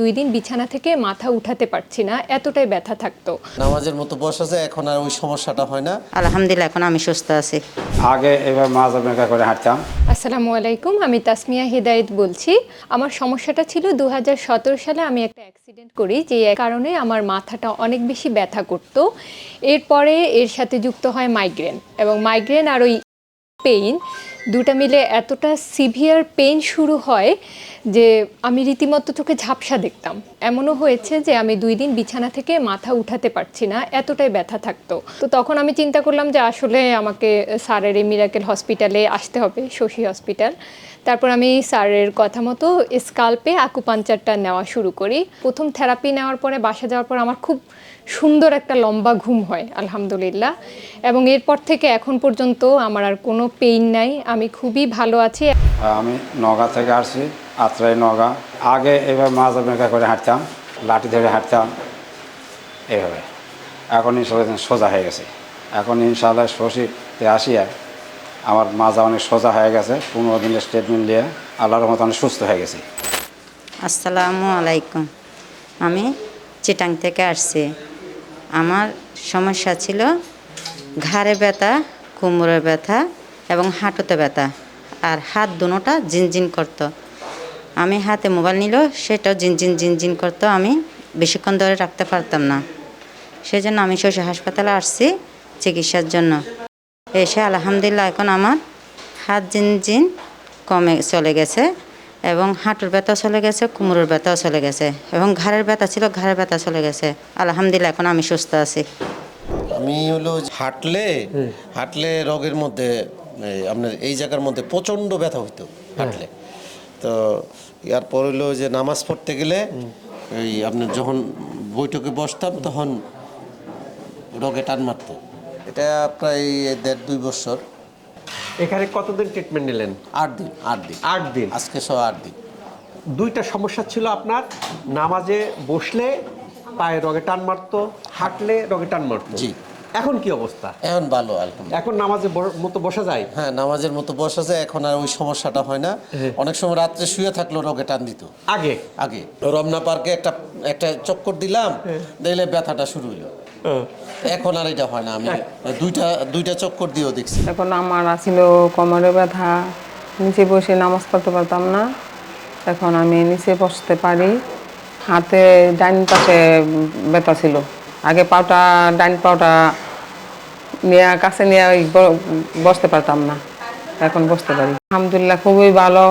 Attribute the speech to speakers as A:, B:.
A: দুই দিন বিছানা থেকে মাথা উঠাতে পারছি না এতটাই ব্যথা থাকতো।
B: নামাজের মতো বসা যায় এখন আর ওই সমস্যাটা হয় না।
C: আলহামদুলিল্লাহ এখন আমি সুস্থ আছি।
D: আগে এবার মাজা বেঁকা করে হাঁটতাম।
A: আসসালামু আলাইকুম আমি তাসমিয়া হিদায়েত বলছি। আমার সমস্যাটা ছিল দু হাজার সতেরো সালে আমি একটা অ্যাক্সিডেন্ট করি যে কারণে আমার মাথাটা অনেক বেশি ব্যথা করতো। এরপরে এর সাথে যুক্ত হয় মাইগ্রেন এবং মাইগ্রেন আর ওই পেইন দুটা মিলে এতটা সিভিয়ার পেইন শুরু হয় যে আমি রীতিমতো চোখে ঝাপসা দেখতাম। এমনও হয়েছে যে আমি দুই দিন বিছানা থেকে মাথা উঠাতে পারছি না, এতটাই ব্যথা থাকতো। তো তখন আমি চিন্তা করলাম যে আসলে আমাকে স্যারের এই মিরাকেল হসপিটালে আসতে হবে, শশী হসপিটাল তারপর আমি স্যারের কথা মতো স্কাল্পে আকুপাঞ্চারটা নেওয়া শুরু করি। প্রথম থেরাপি নেওয়ার পরে বাসা যাওয়ার পর আমার খুব সুন্দর একটা লম্বা ঘুম হয় আলহামদুলিল্লাহ। এবং এরপর থেকে এখন পর্যন্ত আমার আর কোনো পেইন নাই আমি খুবই ভালো আছি।
D: আমি নগা থেকে আসছি আত্রাই নগা। আগে এবার মাজা বেঁকা করে হাঁটতাম লাঠি ধরে হাঁটতাম এভাবে। এখন ইনশাল্লাহ সোজা হয়ে গেছে। এখন ইনশাল্লাহ শশীতে আসিয়া আমার মাজা অনেক সোজা হয়ে গেছে পনেরো দিনের স্টেটমেন্ট নিয়ে আল্লাহর মতো অনেক সুস্থ হয়ে গেছি।
C: আসসালামু আলাইকুম। আমি চিটাং থেকে আসছি। আমার সমস্যা ছিল ঘাড়ে ব্যথা, কোমরে ব্যথা এবং হাঁটুতে ব্যথা। আর হাত দুটোটা জিনজিন করতো। আমি হাতে মোবাইল নিল, সেটাও জিনজিন জিনজিন করতো। আমি বেশিক্ষণ ধরে রাখতে পারতাম না। সেই জন্য আমি শশী হাসপাতালে আসছি চিকিৎসার জন্য। এসে আলহামদুলিল্লাহ, এখন আমার হাত জিনজিন কমে চলে গেছে। এবং হাঁটুর ব্যথা চলে গেছে কোমরের ব্যথাও চলে গেছে এবং ঘাড়ের ব্যথা ছিল ঘাড়ের ব্যথা চলে গেছে। আলহামদুলিল্লাহ এখন আমি সুস্থ আছি।
B: আমি হলো হাঁটলে হাঁটলে রোগের মধ্যে আপনার এই জায়গার মধ্যে প্রচণ্ড ব্যথা হইতো হাঁটলে। তো ইয়ার হলো যে নামাজ পড়তে গেলে এই আপনার যখন বৈঠকে বসতাম তখন রোগে টান মারতো। এটা প্রায় দেড় দুই বছর।
E: এখানে কতদিন ট্রিটমেন্ট নিলেন?
B: আট দিন আট দিন।
E: আট দিন।
B: আজকে সহ আট দিন।
E: দুইটা সমস্যা ছিল আপনার নামাজে বসলে পায়ে রগে টান মারতো হাঁটলে রগে টান মারতো।
B: জি।
E: এখন কি অবস্থা?
B: এখন ভালো
E: এখন নামাজে ব- মতো বসা যায়?
B: হ্যাঁ নামাজের মতো বসা যায় এখন আর ওই সমস্যাটা হয় না। অনেক সময় রাত্রে শুয়ে থাকল রোগে টান দিত।
E: আগে?
B: আগে। রমনা পার্কে একটা একটা চক্কর দিলাম দেখলে ব্যথাটা শুরু হইল। এখন আর এটা হয় না, আমি দুইটা দুইটা চক্কর দিয়েও দেখছি।
F: এখন আমার আসিল কোমরে ব্যথা, নিচে বসে নামাজ পড়তে পারতাম না। এখন আমি নিচে বসতে পারি। হাতে ডাইন পাশে ব্যথা ছিল। আগে পাউটা ডাইন পাউটা নিয়ে, কাছে নিয়ে বসতে পারতাম না। এখন বসতে পারি। আলহামদুলিল্লাহ, খুবই ভালো।